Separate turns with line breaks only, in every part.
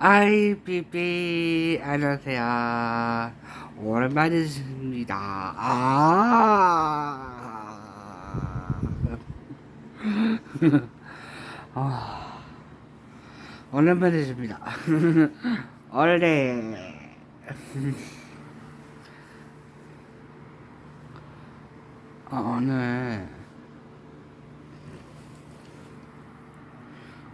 아이삐삐 안녕하세요. 오랜만이십니다. 아, 아. 오랜만이십니다. 원래. 어, 오늘.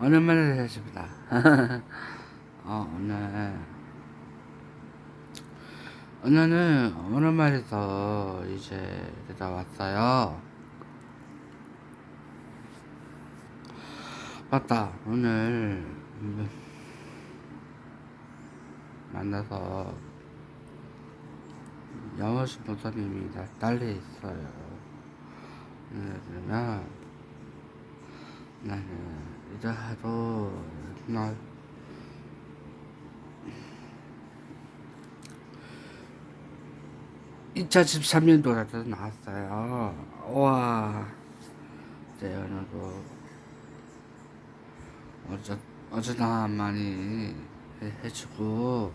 오랜만에 되셨습니다. 어, 오늘 오늘은 오랜만에서 이제 나왔어요. 맞다 오늘 음, 만나서 영어시 모사님이 딸려 있어요. 그러면 나는 이제 하루 날 2013년도라도 나왔어요. 와, 이제 오늘도 어쩌, 어쩌다 많이 해- 해주고,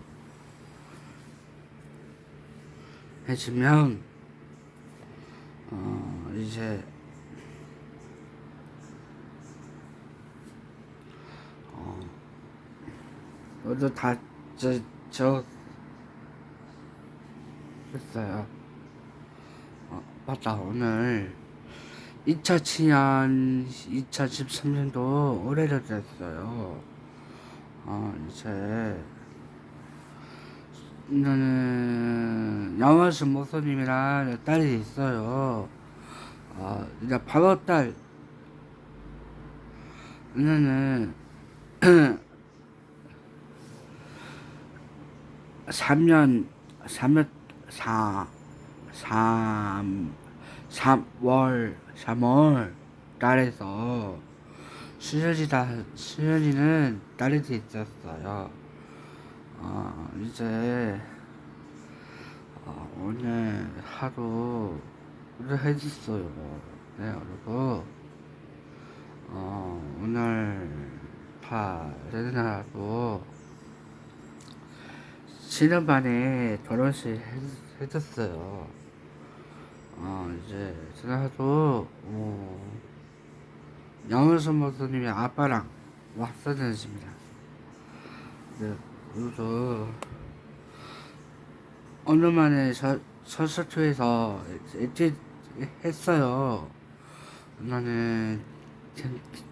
해주면, 어, 이제, 어, 모두 다, 저, 저, 했어요. 어, 맞다, 오늘 2007년, 2013년도 올해로 됐어요. 어, 이제, 나는 양화수 목사님이랑 딸이 있어요. 어, 이제 8월달, 나는 3년, 3월, 4, 3, 3월, 3월 달에서 수현이 다, 수현이는 딸이 있었어요. 어, 이제 어, 오늘 하루를 해줬어요. 네, 그리고 어, 오늘 다 레드나라고 지난번에 결혼식 해, 해줬어요. 어, 이제 그래가지고 어, 양호선 목사님의 아빠랑 왔어졌습니다. 네, 그래서 어느 만에 서서초에서 일찍 했어요. 나는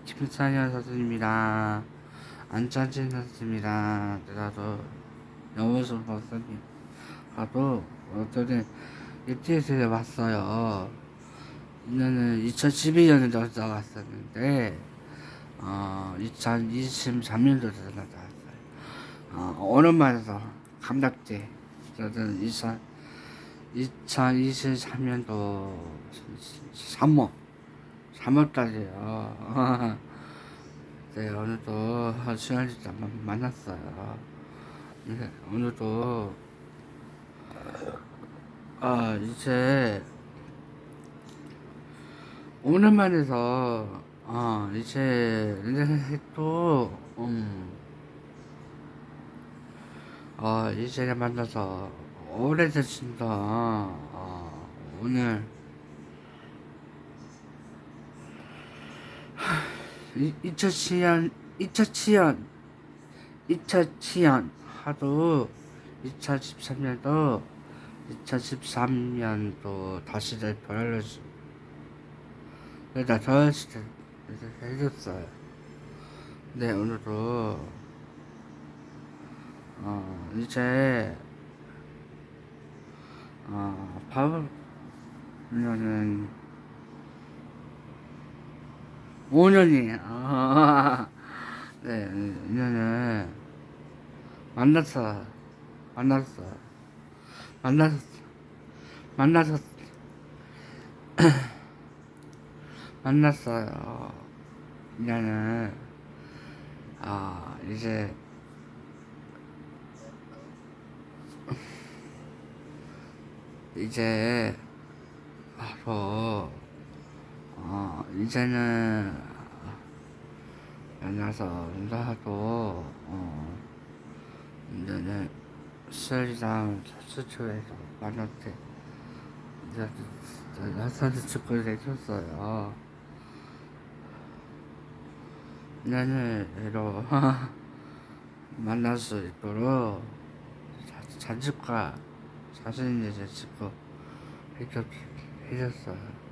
김사연 선생님이랑 안찬진 선생님이랑 제가 또, 영원선 박사님 하고 어떤 입티에서 왔어요. 이거는 2012년에 나왔었는데 어 2023년도에 나왔어요. 어 오랜만에서 감락제 저는 2000 2023년도 3월 3월달이에요. 네 오늘도 시간이 만났어요. 네, 오늘도 아 이제 오랜만에서 아 이제 또 음. 아 이제 만나서 오래됐습니다. 아, 오늘 이 2007년 2007년 2007년 하도 2013년도 2013년도 다시 내 변화를 저였을 때 해줬어요. 네 오늘도 어 이제 어 밥을 는 5년이 아, 네 2년은 만났어. 만났어. 만났어. 만나서 만났어요. 이제는 아 이제 이제 바로 어 이제는 만나서 인사하고 어 네, 수혈이랑 수초에서 만났대. 나한테 축구를 해줬어요. 이로 만날 수 있도록 자- 자축과 자신이 찍고 해줬, 해줬어요.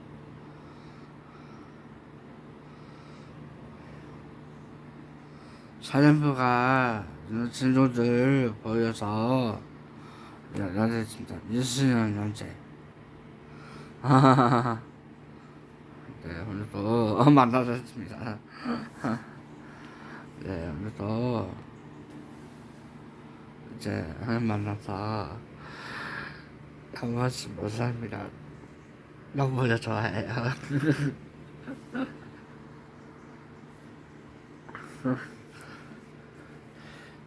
사령부가 진조들 보여서 야, 나한테 진짜 유수년 남자 네 오늘도 만나셨습니다. 네 오늘도 이제 만나서 한 번씩 못 삽니다. 너무 좋아해요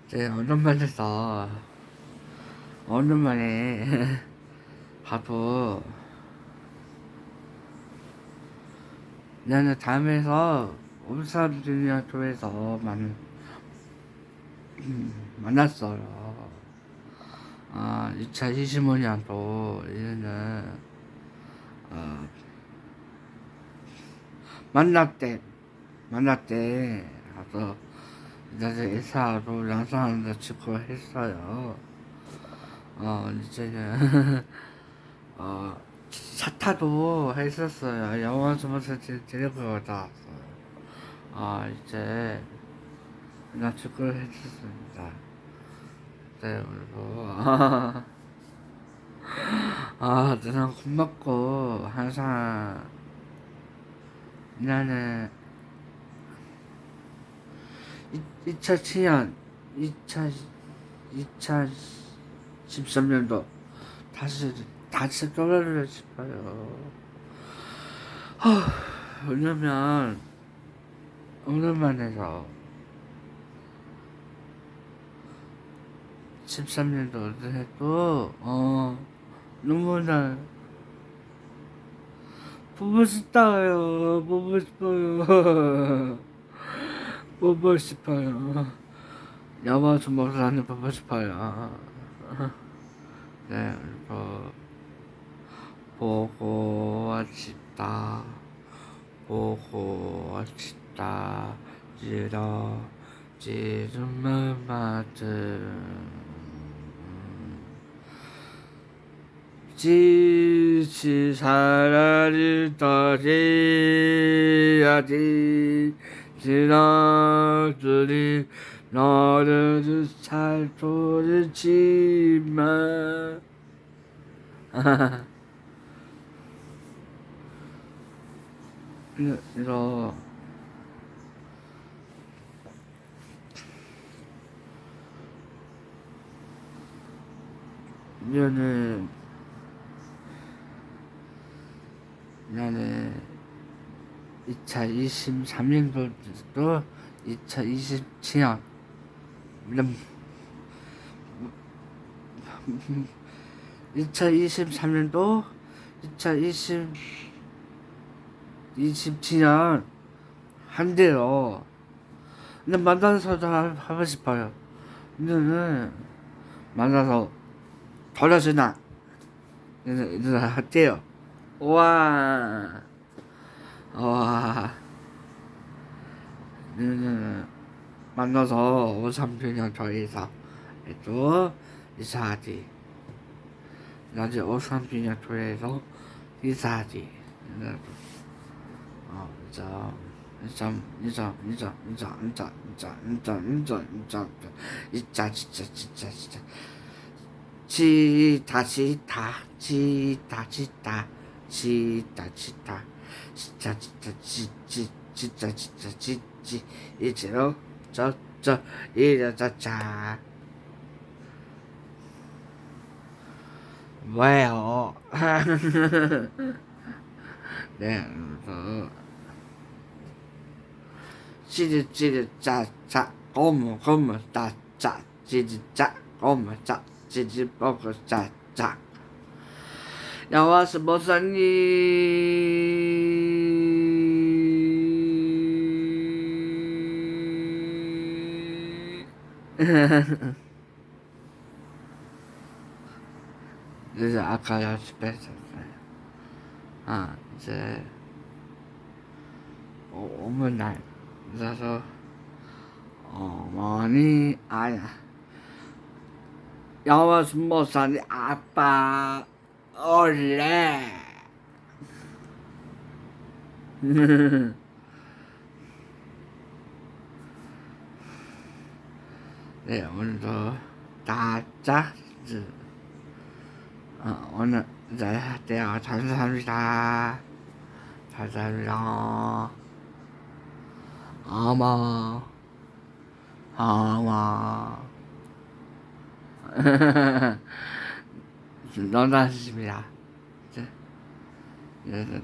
이제 오랜만에서 오랜만에. 봐도 나는 다음에서 울산중이랑 교회에서 만 음, 만났어요. 아, 2025년도 이제는 어, 만났대. 만났대. 가서 이제 회사로 양산하는데 직구 했어요. 어, 이제는, 어, 차 타도 했었어요. 영화 주문서 데리고 갔다 왔어요. 아, 이제, 그냥 직구를 했었습니다. 네, 그리고, 아, 저는 고맙고, 항상, 나는, 2007년, 2000, 2013년도 다시, 다시 떠나려 싶어요. 하, 왜냐면, 오랜만에서 13년도 해도, 어, 너무나, 보고 싶다요. 보고 싶어요. 보고 싶어요. 영화 주먹사는 보고 싶어요. 네, 그리고 보고 싶다. 보고 싶다. 지러 지름을 맞은 지치 사라질 떠지야지 지나들이 너를 잘 이거 이거 이거는 나는 2023년도도 2027년 2023년도 2020 27년 한대요. 근데 만나서 다 하고 싶어요. 근데는 만나서 돌아주나 이제 이제 할게요. 와, 와, 이제는 만나서 53주년 저희서 또 이사하지. 나중에 53주년 교회에서 이사하지. 어, 자, 점, 이점, 이점, 이점, 이점, 이점, 이점, 이점, 이점, 이자, 진짜, 진짜, 진짜. 지다, 지다, 지다, 지다, 지다, 지다, 진짜, 진짜, 진짜, 진짜, 지, 지, 이제로, 저, 저, 이래, 저, 자. 왜요? 네, 그래서 찌릿 찌릿 짜짜 고무 고무 짜짜 찌릿 짜 고무 짜 찌릿 먹고 짜짜 나와서 못샀니 이제 아까 연습했었어요. 아, 이제, 오- 오면 날, 그래서, 어머니, 아야. 영어 못사니 아빠, 올래. 네, 오늘도 다짜 어, 오늘 네, 네, 감사합니다. 감사합니다. 어머, 어 네, 네, 네,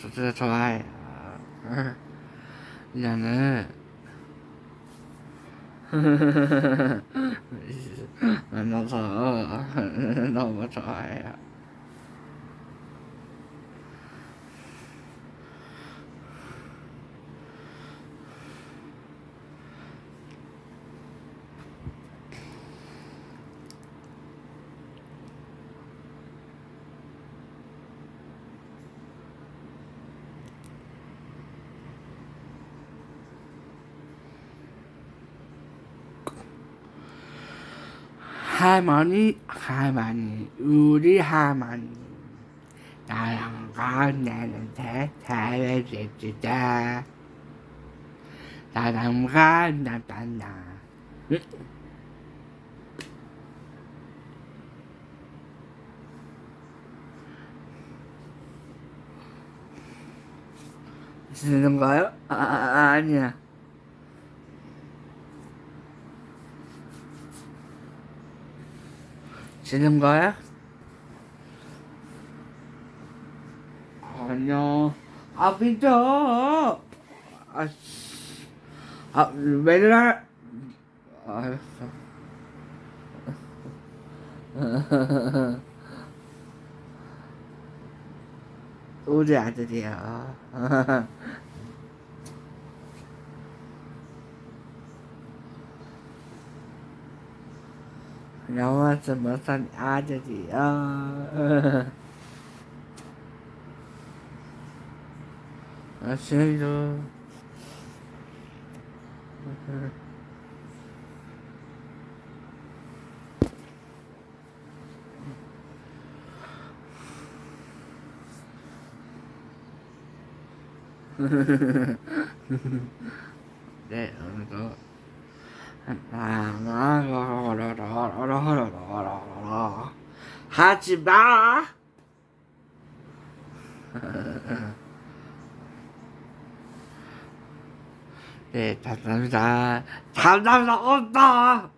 진짜 좋아해요. 이제는 만나서 너무 좋아해요. 할머니, 할머니, 우리 할머니. 나랑 데 잘해주다. 나랑 가나다나. 쓰는 거요? 아, 아, 아니야. 지는 거야? 아니요. 아, 비켜. 아, 씨. 아, 왜 그래? 알았어. 우리 아들이야. 나와서 못산 아들이야. 아시죠? 네, 오늘도 하지 마. 네, 감사합니다. 감사합니다. 없다.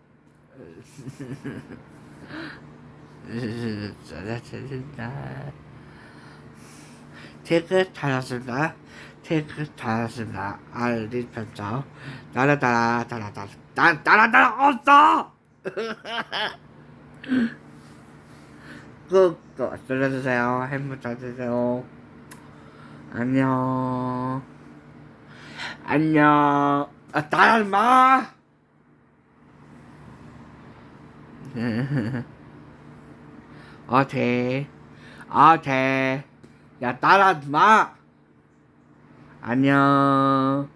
잘하셨습니다. 테크 잘하셨습니다. 테크 잘하셨습니다. 알리 편점. 따라 따라 따라 따라 따라 따라 따라 없어. 꾹꾹 눌러주세요. 햄버거 드세요. 안녕. 안녕. 아, 따라하지 마. 어태. 어태. 야, 따라하지 마. 안녕.